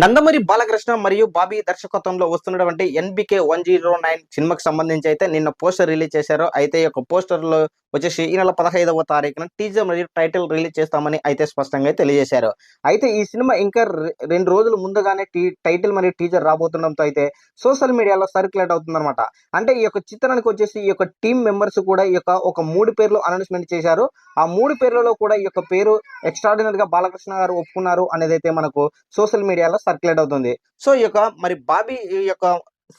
నందమూరి బాలకృష్ణ మరియు బాబీ దర్శకత్వంలో వస్తున్నటువంటి ఎన్బికే వన్ జీరో నైన్ సినిమాకి సంబంధించి అయితే నిన్న పోస్టర్ రిలీజ్ చేశారు. అయితే ఈ యొక్క పోస్టర్లో వచ్చేసి ఈ నెల పదహైదవ తారీఖున టీజర్ మరియు టైటిల్ రిలీజ్ చేస్తామని అయితే స్పష్టంగా తెలియజేశారు. అయితే ఈ సినిమా ఇంకా రెండు రోజులు ముందుగానే టీ టైటిల్ మరియు టీజర్ రాబోతుండడంతో అయితే సోషల్ మీడియాలో సర్క్యులేట్ అవుతుందన్నమాట. అంటే ఈ యొక్క చిత్రానికి వచ్చేసి ఈ యొక్క టీం మెంబర్స్ కూడా ఈ యొక్క ఒక మూడు పేర్లు అనౌన్స్మెంట్ చేశారు. ఆ మూడు పేర్లలో కూడా ఈ యొక్క పేరు ఎక్స్ట్రాడినరీగా బాలకృష్ణ గారు ఒప్పుకున్నారు అనేది అయితే మనకు సోషల్ మీడియాలో సర్క్యులేట్ అవుతుంది. సో ఈ యొక్క మరి బాబీ ఈ యొక్క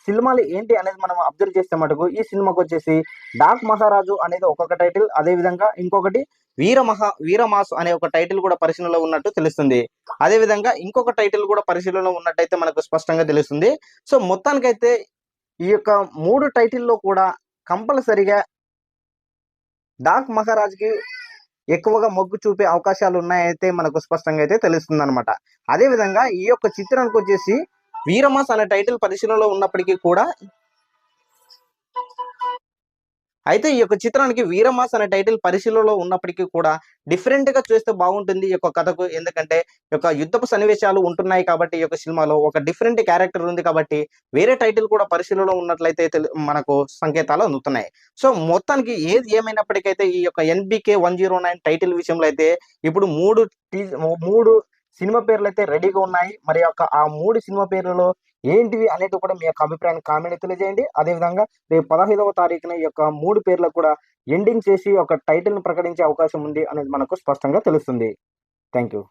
సినిమాలు ఏంటి అనేది మనం అబ్జర్వ్ చేస్తే మటుకు ఈ సినిమాకి వచ్చేసి డాక్ మహారాజు అనేది ఒక్కొక్క టైటిల్ అదే విధంగా ఇంకొకటి వీర మహా వీరమాస్ అనే ఒక టైటిల్ కూడా పరిశీలనలో ఉన్నట్టు తెలుస్తుంది. అదే విధంగా ఇంకొక టైటిల్ కూడా పరిశీలనలో ఉన్నట్టయితే మనకు స్పష్టంగా తెలుస్తుంది. సో మొత్తానికైతే ఈ యొక్క మూడు టైటిల్లో కూడా కంపల్సరిగా డాక్ మహారాజ్కి ఎక్కువగా మొగ్గు చూపే అవకాశాలు ఉన్నాయైతే మనకు స్పష్టంగా అయితే తెలుస్తుంది అనమాట అదే విధంగా ఈ యొక్క చిత్రానికి వచ్చేసి వీరమాస్ అనే టైటిల్ పరిశీలనలో ఉన్నప్పటికీ కూడా అయితే ఈ యొక్క చిత్రానికి వీరమాస్ అనే టైటిల్ పరిశీలనలో ఉన్నప్పటికీ కూడా డిఫరెంట్గా చూస్తే బాగుంటుంది ఈ యొక్క కథకు. ఎందుకంటే యొక్క యుద్ధపు సన్నివేశాలు ఉంటున్నాయి కాబట్టి ఈ యొక్క సినిమాలో ఒక డిఫరెంట్ క్యారెక్టర్ ఉంది కాబట్టి వేరే టైటిల్ కూడా పరిశీలనలో ఉన్నట్లయితే మనకు సంకేతాలు అందుతున్నాయి. సో మొత్తానికి ఏది ఏమైనప్పటికైతే ఈ యొక్క NBK one zero nine title విషయంలో అయితే ఇప్పుడు మూడు టీ- మూడు సినిమా పేర్లు అయితే రెడీగా ఉన్నాయి. మరి యొక్క ఆ మూడు సినిమా పేర్లలో ఏంటివి అనేది కూడా మీ యొక్క అభిప్రాయాన్ని కామెంట్ తెలియజేయండి. అదేవిధంగా రేపు పదహైదవ తారీఖున ఈ యొక్క మూడు పేర్లకు కూడా ఎండింగ్ చేసి ఒక టైటిల్ను ప్రకటించే అవకాశం ఉంది అనేది మనకు స్పష్టంగా తెలుస్తుంది. Thank you